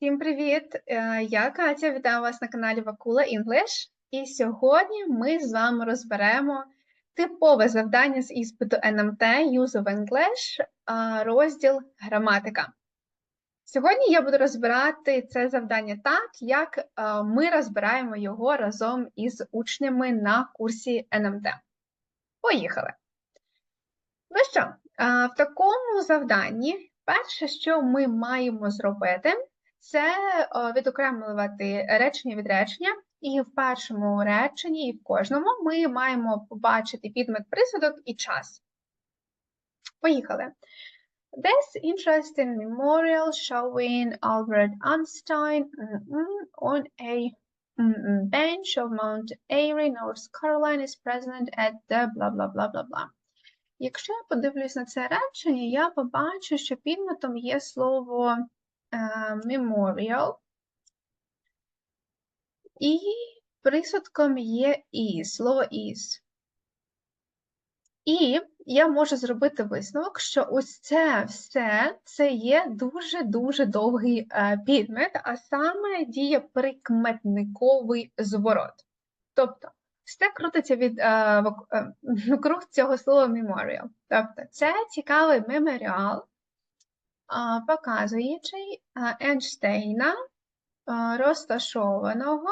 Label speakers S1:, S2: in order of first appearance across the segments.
S1: Всім привіт! Е, Я Катя, вітаю вас на каналі Вакула English. І сьогодні ми з вами розберемо типове завдання з іспиту НМТ Use of English, розділ граматика. Сьогодні я буду розбирати це завдання так, як е, ми розбираємо його разом із учнями на курсі НМТ. Поїхали! Ну що, е, в такому завданні перше, що ми маємо зробити, це е, відокремлювати речення від речення, і в першому реченні, і в кожному ми маємо побачити підмет присудок і час. Поїхали. This interesting memorial showing Albert Einstein on a bench of Mount Airy, North Carolina is present at the blah blah blah blah blah. Якщо я подивлюсь на це речення, я побачу, що підметом є слово memorial, і присудком є is, слово is. І я можу зробити висновок, що ось це все це є дуже-дуже довгий е, підмет, а саме діє прикметниковий зворот. Тобто, все крутиться від е, вокруг цього слова memorial. Тобто, це цікавий меморіал, показуючий Ейнштейна, розташованого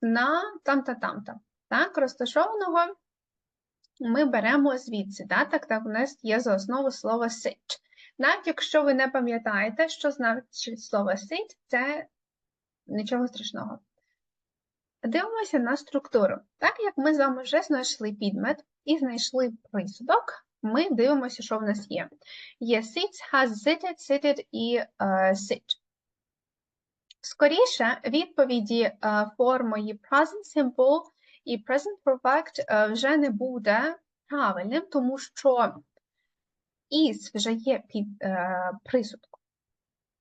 S1: на там-та там-та. Так, розташованого ми беремо звідси. Так, так, так, у нас є за основу слово sit. Навіть якщо ви не пам'ятаєте, що значить слово sit, це нічого страшного. Дивимося на структуру. Так як ми з вами вже знайшли підмет і знайшли присудок, ми дивимося, що в нас є. Є sits, has sitted, sitted і uh, sit. Скоріше, відповіді uh, формою present simple і present perfect uh, вже не буде правильним, тому що is вже є під uh, присудком.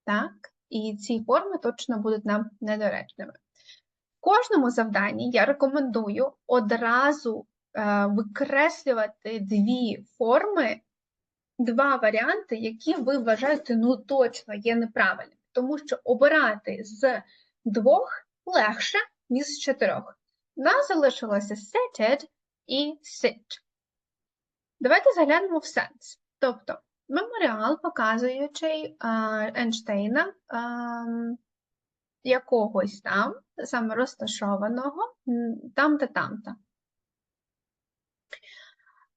S1: Так? І ці форми точно будуть нам недоречними. В кожному завданні я рекомендую одразу Е, викреслювати дві форми, два варіанти, які ви вважаєте, ну точно є неправильними. Тому що обирати з двох легше, ніж з чотирьох. У нас залишилося seated і sit. Давайте заглянемо в сенс. Тобто, меморіал, показуючий Ейнштейна якогось там, саме розташованого, там-та там-та.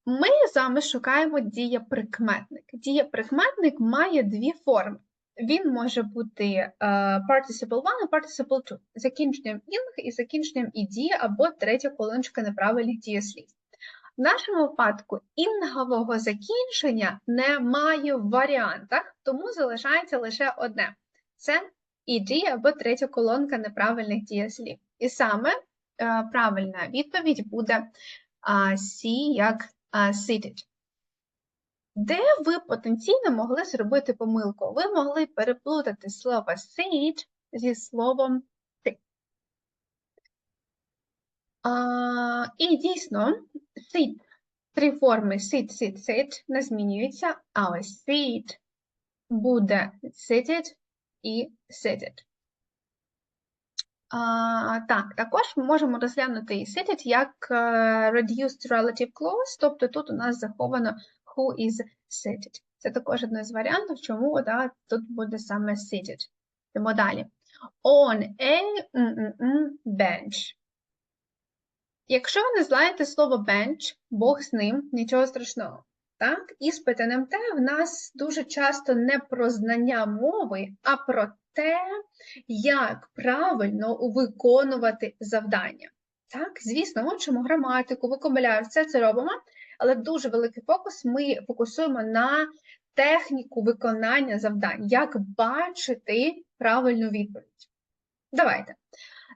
S1: Ми з вами шукаємо дієприкметник. Дієприкметник має дві форми. Він може бути uh, participle 1 і participle 2, закінченням ing і закінченням ed або третя колоночка неправильних дієслів. В нашому випадку інгового закінчення немає в варіантах, тому залишається лише одне: це ed або третя колонка неправильних дієслів. І саме uh, правильна відповідь буде uh, C як seated. Де ви потенційно могли зробити помилку? Ви могли переплутати слово sit зі словом sit. А, І дійсно, sit, три форми sit, sit, sit не змінюються, але sit буде seated і seated. Так, також ми можемо розглянути і seated як е, reduced relative clause, тобто тут у нас заховано who is seated. Це також один з варіантів, чому да, тут буде саме seated. Йдемо далі. On a bench. Якщо ви не знаєте слово bench, Бог з ним, нічого страшного. Так? Іспит НМТ в нас дуже часто не про знання мови, а про те, як правильно виконувати завдання. Так, звісно, учимо граматику, вокабуляр, все це робимо, але дуже великий фокус ми фокусуємо на техніку виконання завдань, як бачити правильну відповідь. Давайте.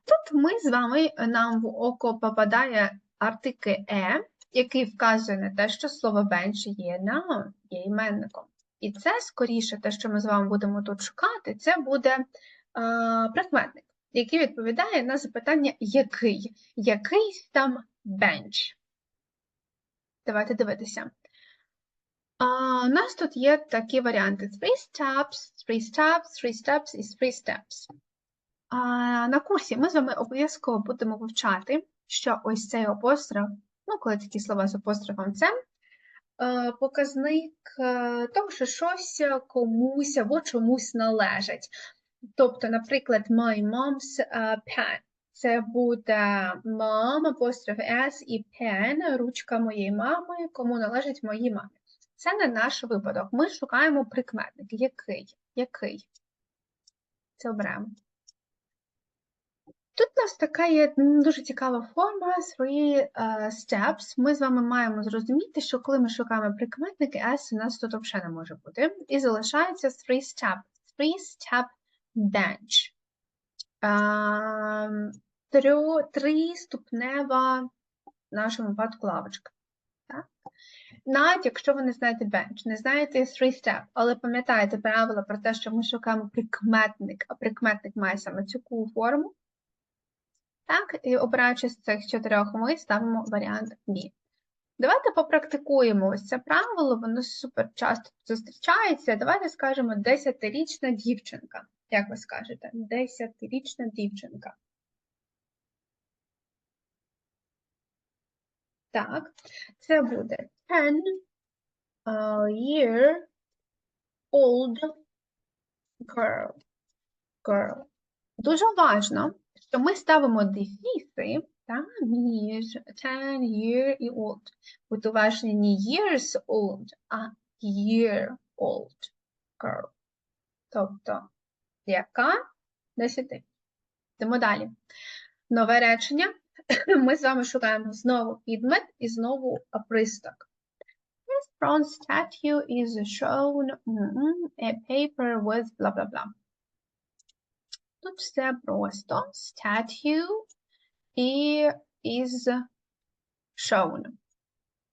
S1: Тут ми з вами нам в око попадає артикль «е», який вказує на те, що слово bench є noun, є іменником. І це скоріше те, що ми з вами будемо тут шукати, це буде е, прикметник, який відповідає на запитання який? Якийсь там бенч. Давайте дивитися. А, у нас тут є такі варіанти: three steps, three steps, three steps і three steps. А, на курсі ми з вами обов'язково будемо вивчати, що ось цей апостроф, ну, коли такі слова з апострофом це, показник е, того, що щось комусь або чомусь належить. Тобто, наприклад, my mom's е, pen. Це буде mom, апостроф S і pen, ручка моєї мами, кому належить моїй мамі. Це не наш випадок. Ми шукаємо прикметник. Який? Який? Це оберемо. Тут у нас така є дуже цікава форма three е, steps. Ми з вами маємо зрозуміти, що коли ми шукаємо прикметники, S у нас тут взагалі не може бути. І залишається three step. Three step bench. Ем, Триступнева в нашому випадку лавочка. Навіть якщо ви не знаєте bench, не знаєте three step, але пам'ятаєте правило про те, що ми шукаємо прикметник, а прикметник має саме цю форму. Так, і обираючи з цих чотирьох, ми ставимо варіант B. Давайте попрактикуємо ось це правило, воно супер часто зустрічається. Давайте скажемо 10-річна дівчинка. Як ви скажете? 10-річна дівчинка. Так, це буде 10 uh, year old girl. girl. Дуже важно, що ми ставимо дефіси та, між 10 year і old. Будь уважні не years old, а year old girl. Тобто, яка 10. Йдемо далі. Нове речення. Ми з вами шукаємо знову підмет і знову присток. This bronze statue is shown mm, a paper with blah blah blah. Тут все просто. Statue і is shown.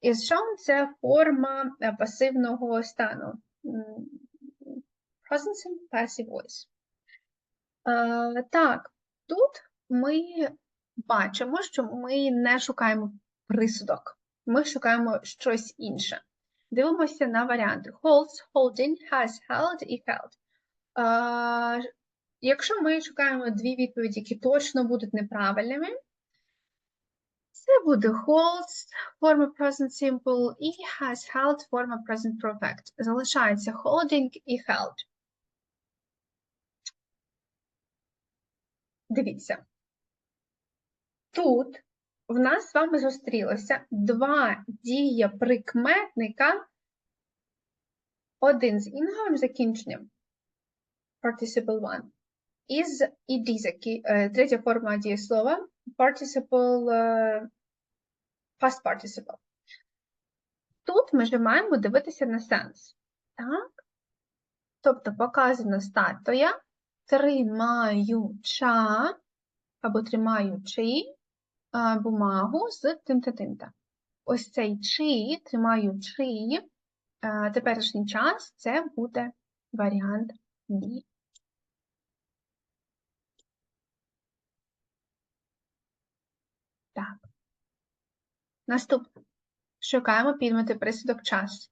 S1: Is shown – це форма е, пасивного стану. Present passive voice. Е, Так, тут ми бачимо, що ми не шукаємо присудок. Ми шукаємо щось інше. Дивимося на варіанти. Holds, holding, has held і held. Е, Якщо ми шукаємо дві відповіді, які точно будуть неправильними, це буде holds, форма present simple, і has held, форма present perfect. Залишається holding і held. Дивіться. Тут в нас з вами зустрілося два дієприкметника, один з інговим закінченням, participle one, із закі- е, третя форма дієслова, participle, е, past participle. Тут ми вже маємо дивитися на сенс. Так? Тобто показано статуя тримаюча або тримаючи бумагу з тим-та тим-та. Ось цей чи, тримаючи, теперішній час це буде варіант B. Так. Наступне. Шукаємо підмети присудок час.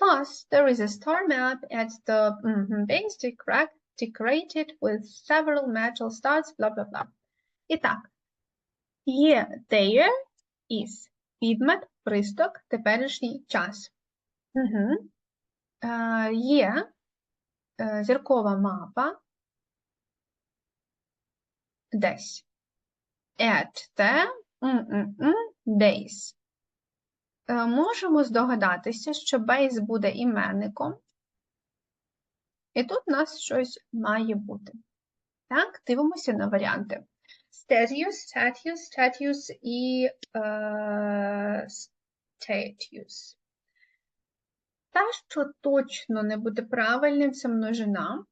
S1: Plus, there is a star map at the mhm, base decora- decorated with several metal stars, blah, blah, blah. І так, є there is підмет, присток, теперішній час. Угу. Е, є зіркова мапа десь. At the. Е, Можемо здогадатися, що base буде іменником, і тут у нас щось має бути. Так, дивимося на варіанти. Statius, statius, statius і е, statius. Та, що точно не буде правильним, це множина.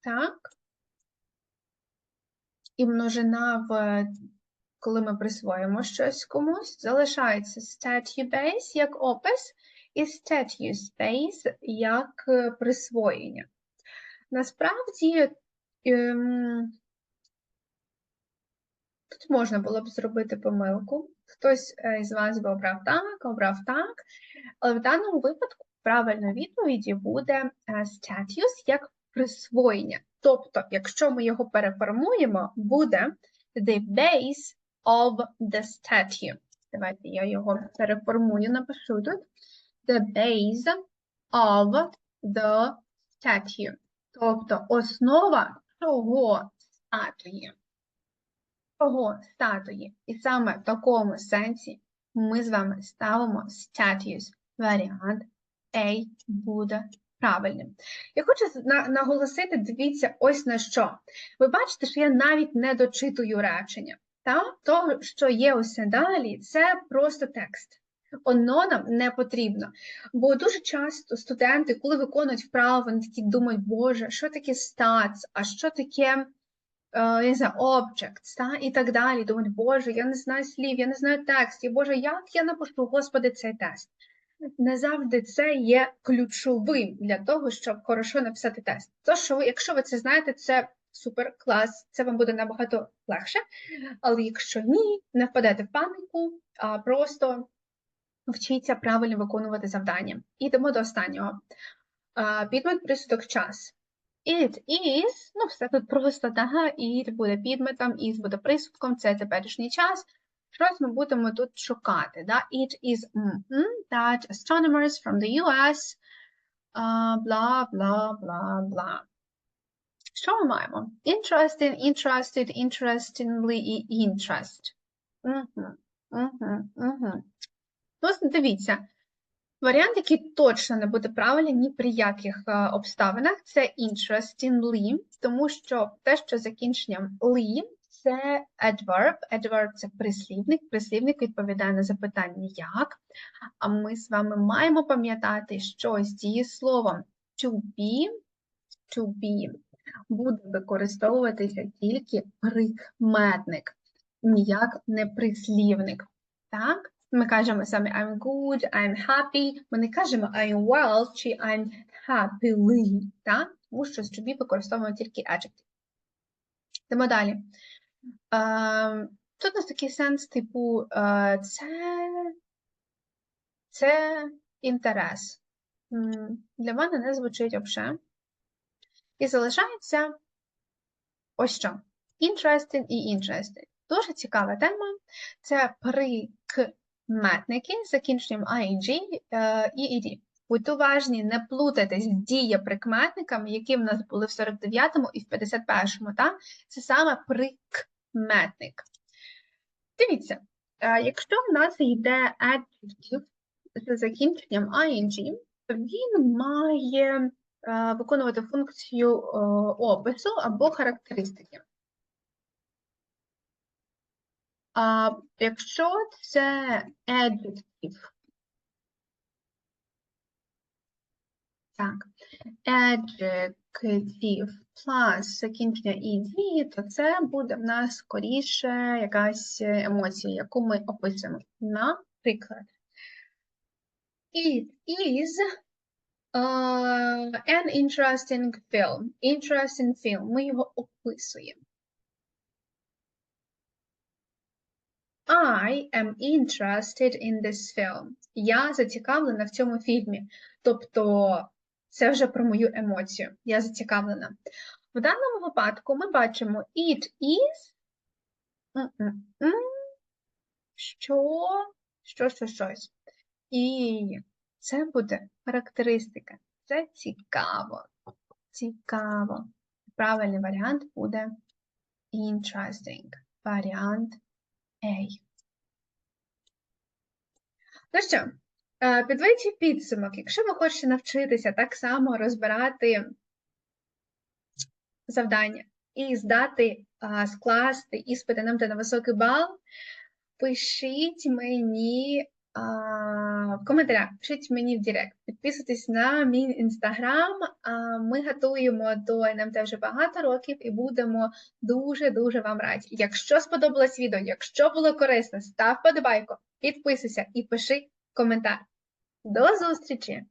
S1: Так. І множина, в, коли ми присвоїмо щось комусь, залишається statue base як опис, і statius base як е, присвоєння. Насправді, ем, тут можна було б зробити помилку. Хтось е, із вас би обрав так, обрав так, але в даному випадку правильною відповіді буде е, status як присвоєння. Тобто, якщо ми його переформуємо, буде the base of the statue. Давайте я його переформую, напишу тут. The base of the statue. Тобто основа чого статуї. Чого статуї. І саме в такому сенсі ми з вами ставимо statues. Варіант A буде правильним. Я хочу наголосити, дивіться, ось на що. Ви бачите, що я навіть не дочитую речення. Та? То, що є ось далі, це просто текст. Воно нам не потрібно. Бо дуже часто студенти, коли виконують вправи, вони такі думають, Боже, що таке stats, а що таке е, я не знаю, objects, та? і так далі. Думають, Боже, я не знаю слів, я не знаю текстів, Боже, як я напишу, Господи, цей тест? Не завжди це є ключовим для того, щоб хорошо написати тест. То, що ви, якщо ви це знаєте, це супер клас, це вам буде набагато легше. Але якщо ні, не впадете в паніку, а просто вчіться правильно виконувати завдання. Ідемо до останнього. Підмет присудок час. It is, ну все тут просто, да, it буде підметом, is буде присудком, це теперішній час. Щось ми будемо тут шукати. Да? It is mm, that astronomers from the US, blah, blah, blah, blah. Що ми маємо? Interesting, interested, interestingly і interest. Угу, угу, угу. Ну, дивіться, варіант, який точно не буде правильний ні при яких е, обставинах, це interestingly, тому що те, що закінченням ly, це adverb. Adverb – це прислівник. Прислівник відповідає на запитання як. А ми з вами маємо пам'ятати, що з дієсловом to be, to be буде використовуватися тільки прикметник, ніяк не прислівник. Так? Ми кажемо саме I'm good, I'm happy. Ми не кажемо I'm well чи I'm happily, так? Тому що з to be використовуємо тільки adjective. Йдемо далі. Тут у нас такий сенс, типу, це, це інтерес. Для мене не звучить взагалі. І залишається ось що. Interesting і interested. Дуже цікава тема. Це прикметники з закінченням ing е, і ed. Будьте уважні, не плутайтесь з дієприкметниками, які в нас були в 49-му і в 51-му. Та? Це саме прикметник. Дивіться, е, якщо в нас йде adjective з закінченням ing, то він має е, виконувати функцію е, опису або характеристики. А якщо це adjective, так, adjective plus закінчення ed, то це буде в нас скоріше якась емоція, яку ми описуємо. Наприклад, it is uh, an interesting film. Interesting film. Ми його описуємо. I am interested in this film. Я зацікавлена в цьому фільмі. Тобто це вже про мою емоцію. Я зацікавлена. В даному випадку ми бачимо it is що, що, що, щось. І це буде характеристика. Це цікаво. Цікаво. Правильний варіант буде interesting. Варіант A. Ну що, е, підсумок. Якщо ви хочете навчитися так само розбирати завдання і здати, скласти іспити нам на високий бал, пишіть мені в коментарях, пишіть мені в Директ, підписуйтесь на мій інстаграм. Ми готуємо до НМТ вже багато років і будемо дуже-дуже вам раді. Якщо сподобалось відео, якщо було корисно, став подобайку, підписуйся і пиши коментар. До зустрічі!